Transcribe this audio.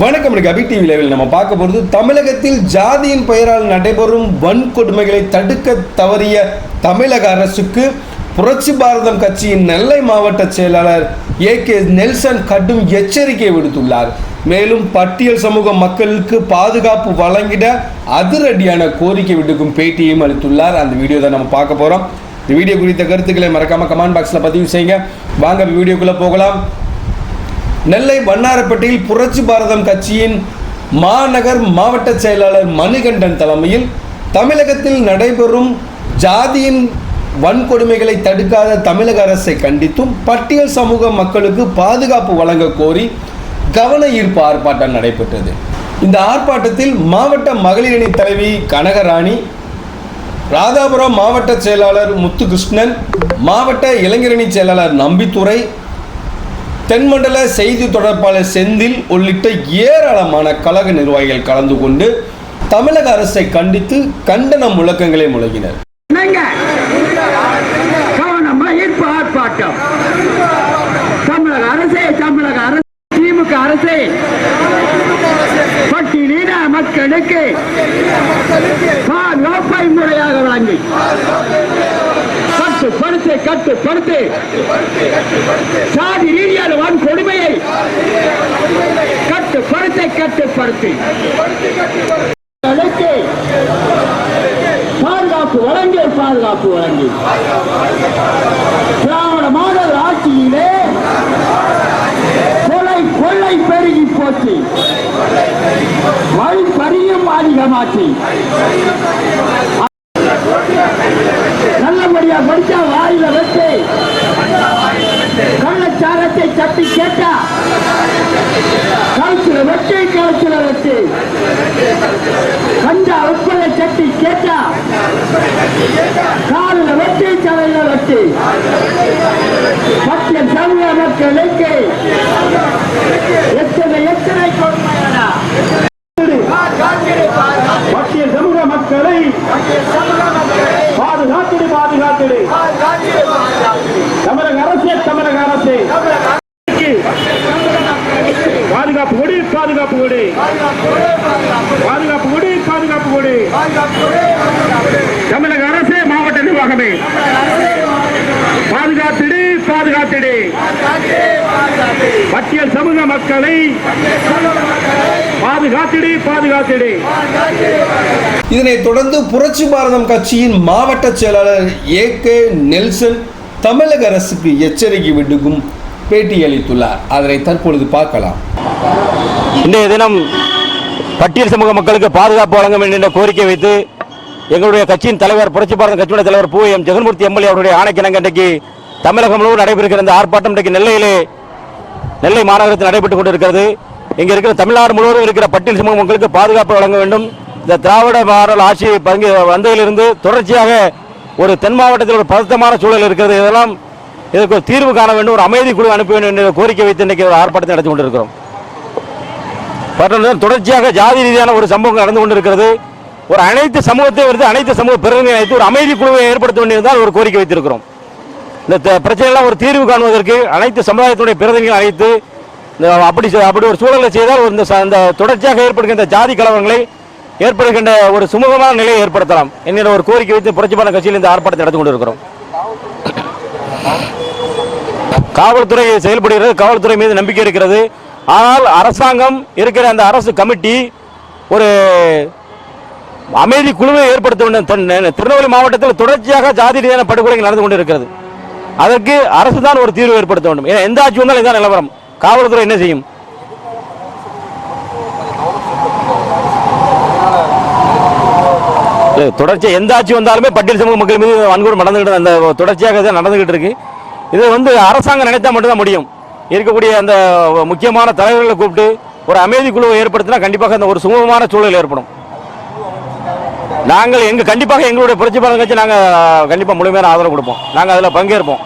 வணக்கம் எனக்கு அபி டிவி லைவில் நம்ம பார்க்க போகிறது தமிழகத்தில் ஜாதியின் பெயரால் நடைபெறும் வன்கொடுமைகளை தடுக்க தவறிய தமிழக அரசுக்கு புரட்சி பாரதம் கட்சியின் நெல்லை மாவட்ட செயலாளர் ஏ கே நெல்சன் கடும் எச்சரிக்கை விடுத்துள்ளார். மேலும் பட்டியல் சமூக மக்களுக்கு பாதுகாப்பு வழங்கிட அதிரடியான கோரிக்கை விடுக்கும் பேட்டியையும் அளித்துள்ளார். அந்த வீடியோ தான் நம்ம பார்க்க போகிறோம் இந்த வீடியோ குறித்த கருத்துக்களை மறக்காமல் கமெண்ட் பாக்ஸில் பதிவு செய்யுங்க. வாங்க வீடியோக்குள்ளே போகலாம். நெல்லை வண்ணாரப்பட்டியில் புரட்சி பாரதம் கட்சியின் மாநகர் மாவட்ட செயலாளர் மணிகண்டன் தலைமையில் தமிழகத்தில் நடைபெறும் ஜாதியின் வன்கொடுமைகளை தடுக்காத தமிழக அரசை கண்டித்தும் பட்டியல் சமூக மக்களுக்கு பாதுகாப்பு வழங்க கோரி கவன ஈர்ப்பு ஆர்ப்பாட்டம் நடைபெற்றது. இந்த ஆர்ப்பாட்டத்தில் மாவட்ட மகளிரணி தலைவி கனகராணி ராதாபுரம் மாவட்ட செயலாளர் முத்துகிருஷ்ணன் மாவட்ட இளைஞரணி செயலாளர் நம்பித்துறை தென்மண்டல செய்தி தொடர்பாளர் செந்தில் உள்ளிட்ட ஏராளமான கழக நிர்வாகிகள் கலந்து கொண்டு தமிழக அரசை கண்டித்து கண்டன முழக்கங்களை முழங்கினர். என்னங்க தமிழக அரசே தமிழக அரசு திமுக அரசே. பட்டியலின மக்களுக்கு பாதுகாப்பை முறையாக வழங்கி கட்டுப்படுத்து கட்டுப்படுத்து. சாதி ரீதியான வன்கொடுமையை கட்டுப்படுத்த கட்டுப்படுத்து. மக்களுக்கு பாதுகாப்பு வழங்கி பாதுகாப்பு வழங்கி. திராவிட மாடல் ஆட்சியிலே கொலை கொள்ளை பெருகி போச்சு. வழி வழிப்பறியும் அதிகமாச்சு. தமிழக அரசே பாதுகாப்பு கொடு பாதுகாப்பு கொடு. பாதுகாப்பு கொடு பாதுகாப்பு கொடு. தமிழக அரசே மாவட்ட நிர்வாகமே. பாதுகாத்திடு பாதுகாத்திடு. பட்டியல் சமூக மக்களை பாதுகாத்திடு பாதுகாத்திடு. இதனைத் தொடர்ந்து புரட்சி பாரதம் கட்சியின் மாவட்ட செயலாளர் ஏ கே நெல்சன் தமிழக அரசுக்கு எச்சரிக்கை விடுக்கும் பேட்டி அளித்துள்ளார். அதனை தற்பொழுது பார்க்கலாம். இன்றைய தினம் பட்டியல் சமூக மக்களுக்கு பாதுகாப்பு வழங்க வேண்டும் என்ற கோரிக்கை வைத்து எங்களுடைய கட்சியின் தலைவர் புரட்சி பாரத கட்சியுடைய தலைவர் பூ எம் ஜெகன்மூர்த்தி எம்எல்ஏ அவருடைய ஆணைக்கிணங்க இன்றைக்கு தமிழகம் முழுவதும் நடைபெறுகிற இந்த ஆர்ப்பாட்டம் இன்றைக்கு நெல்லையிலே நெல்லை மாநகரத்தில் நடைபெற்றுக் கொண்டிருக்கிறது. இங்கே இருக்கிற தமிழ்நாடு முழுவதும் இருக்கிற பட்டியல் சமூக மக்களுக்கு பாதுகாப்பு வழங்க வேண்டும். இந்த திராவிட மாடல் ஆட்சி பங்கு வந்ததிலிருந்து தொடர்ச்சியாக ஒரு தென் மாவட்டத்தில் ஒரு பதட்டமான சூழல் இருக்கிறது. இதெல்லாம் இதற்கு ஒரு தீர்வு காண வேண்டும். ஒரு அமைதி குழு அனுப்ப வேண்டும் என்ற கோரிக்கை வைத்து இன்றைக்கு ஒரு ஆர்ப்பாட்டத்தை நடத்தி கொண்டிருக்கிறோம். பட்டணத்தில் தொடர்ச்சியாக ஜாதி ரீதியான ஒரு சம்பவம் நடந்து கொண்டிருக்கிறது. ஒரு அனைத்து சமூகத்தை வந்து அனைத்து சமூக பிரதிநிதிகளை அழைத்து ஒரு அமைதி குழுவை ஏற்படுத்த வேண்டியதுதான் ஒரு கோரிக்கை வைத்திருக்கிறோம். இந்த த- பிரச்சனையெல்லாம் ஒரு தீர்வு காணுவதற்கு அனைத்து சமுதாயத்துடைய பிரதிநிதிகள் அழைத்து அப்படி அப்படி ஒரு சூழலை செய்தால் ஒரு இந்த இந்த தொடர்ச்சியாக ஏற்படுகின்ற ஜாதி கலவரங்களை ஏற்படுகின்ற ஒரு சுமூகமான நிலையை ஏற்படுத்தலாம். என்கிற ஒரு கோரிக்கை வைத்து புரட்சிபான கட்சியில் இந்த ஆர்ப்பாட்டத்தை நடத்தி கொண்டிருக்கிறோம். காவல்துறை செயல்படுகிறது காவல்துறை மீது நம்பிக்கை இருக்கிறது. ஆனால் அரசாங்கம் இருக்கிற அந்த அரசு கமிட்டி ஒரு அமைதி குழுவை ஏற்படுத்த வேண்டும். திருநெல்வேலி மாவட்டத்தில் தொடர்ச்சியாக ஜாதி ரீதியான படுகொலைகள் நடந்து கொண்டிருக்கிறது. அதற்கு அரசு தான் ஒரு தீர்வு ஏற்படுத்த வேண்டும். எந்த ஆட்சி வந்தாலும் இதான் நிலவரம். காவல்துறை என்ன செய்யும்? இல்ல, எந்த ஆட்சி வந்தாலுமே பட்டியல் சமூக மக்கள் மீது வன்கொடுமை நடந்துகிட்டு அந்த தொடர்ச்சியாக தான் நடந்துகிட்டு இருக்கு. இது வந்து அரசாங்கம் நினைத்தா மட்டும்தான் முடியும். இருக்கக்கூடிய அந்த முக்கியமான தலைவர்களை கூப்பிட்டு ஒரு அமைதி குழுவை ஏற்படுத்தினா கண்டிப்பாக அந்த ஒரு சுமூகமான சூழல் ஏற்படும். நாங்கள் எங்க கண்டிப்பாக எங்களுடைய புரட்சி பாரத கட்சி நாங்கள் கண்டிப்பாக முழுமையான ஆதரவு கொடுப்போம். நாங்கள் அதில் பங்கேற்போம்.